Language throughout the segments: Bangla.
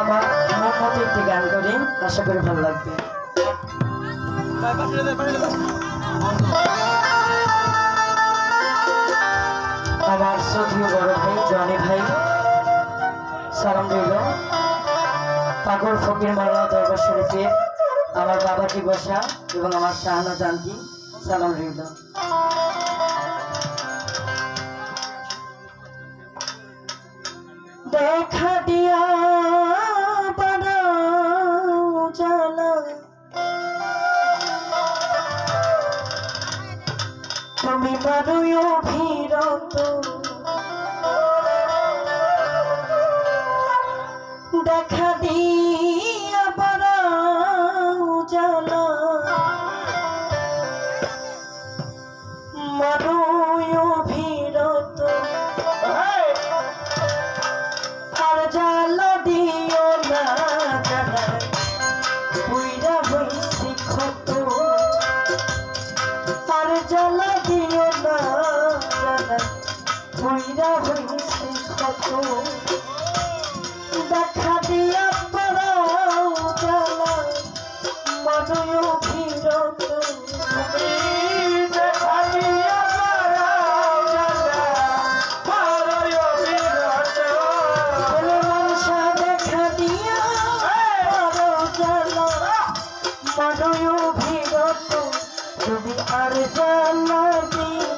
আমার আমার মতো একটি গান করি আশা করি ভালো লাগবে। আমার শ্রদ্ধীয় বড় ভাই, জনি ভাই, সালাম রইল। পাগল ফকির মাল্লা দরবার শরীফে আমার বাবাটি বসা এবং আমার শাহানা জানকি, সালাম রইল। ক্ষত দেখা দিয়া পড়াও জ্বালা মনয় অভিরত দেখা দিয়া বড় জ্বালা মনয় অভিরত তুমি আর রে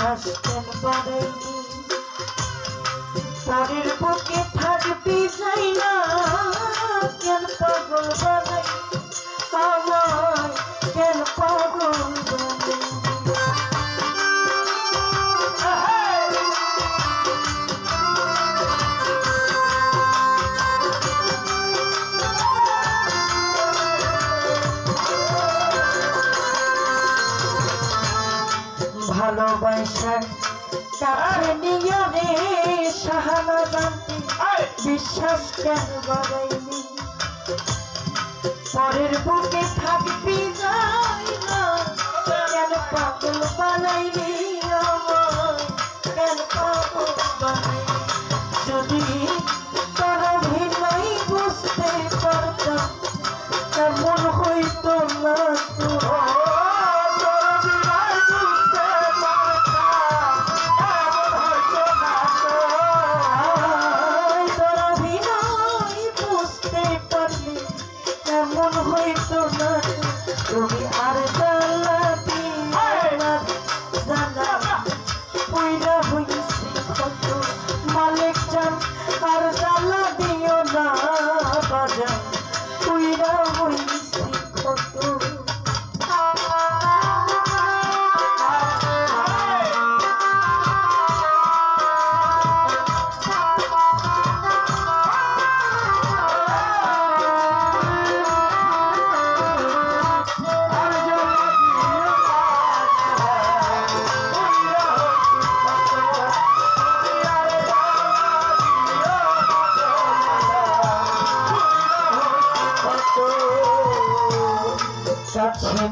বিশ্বাস কেন করেনি পরের জানতে বিশ্বাস কেন বাড়াইনি? পরের বুকে থাকবি কেন পাগল বানাইনি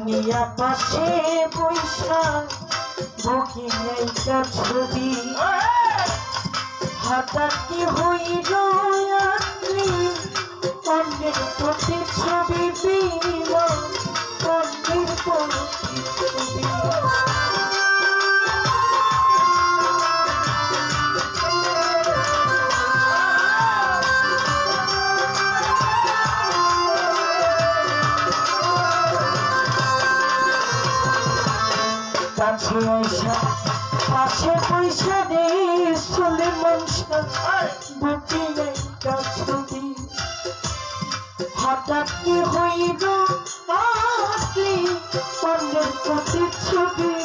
নিয়া পাশে বৈশা বুকি একটা ছবি। কি হইল আপনি অন্যের প্রতি ছবি দিল, অন্যের প্রতি ছবি কাছে আইসা কাছে পয়সা দে চলে মনসা। বুকে একটা ছবি। হঠাৎ কি হইল? আসলি অন্যের প্রতি ছবি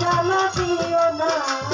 জ্বালা দিও না।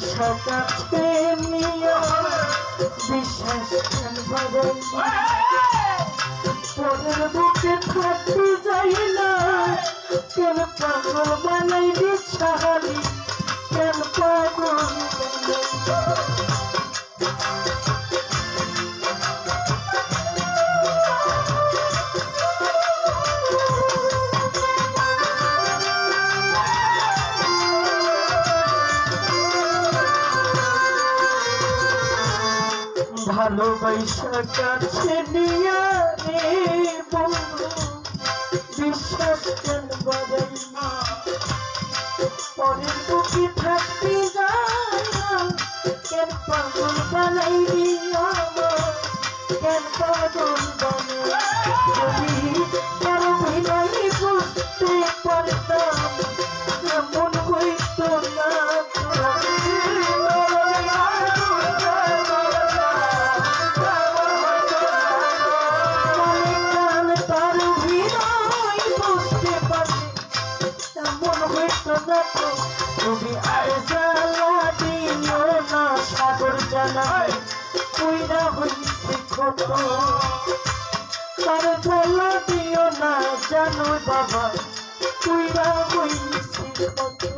ভালোবাসা কাছে নিয়ে বিশ্বাস বাড়াই পরের বুকে থাকতে যাই না। কেন পাগল বানাই দিছালি কেন পাগল ভালোবাসা কাছে নিয়ে বন্ধু, বিশ্বাস কেন বাড়াই না পরের বুকে থাকতে যায় কেন পাগল বানাই তুমি না সাগর জানা তুই না হইছি কত। তার দিও না জানো বাবা, তুই না হইছি কত।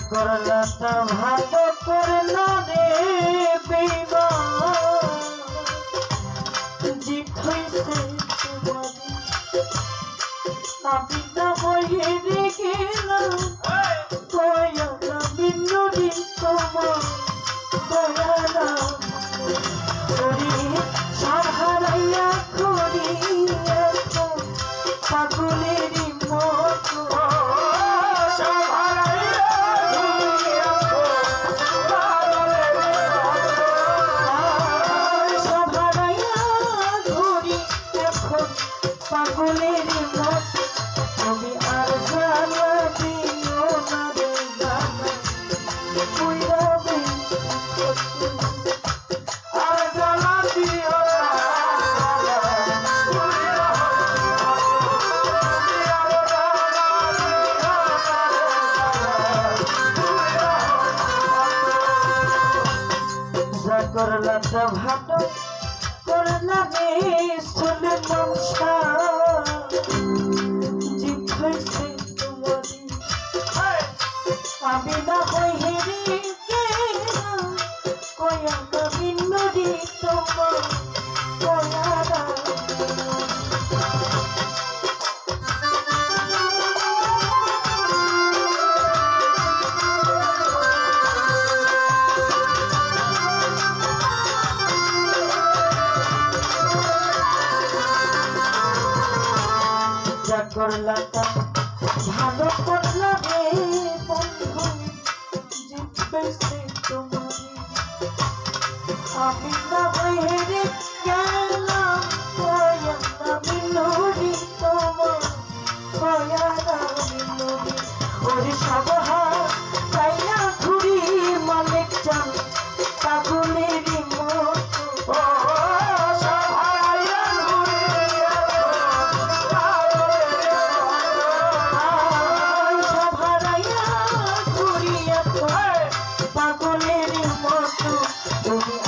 যা করলা তা ভালো করলা রে বেইমান করলা রে শুনে করলাটা ভালো করলা রে Uhum.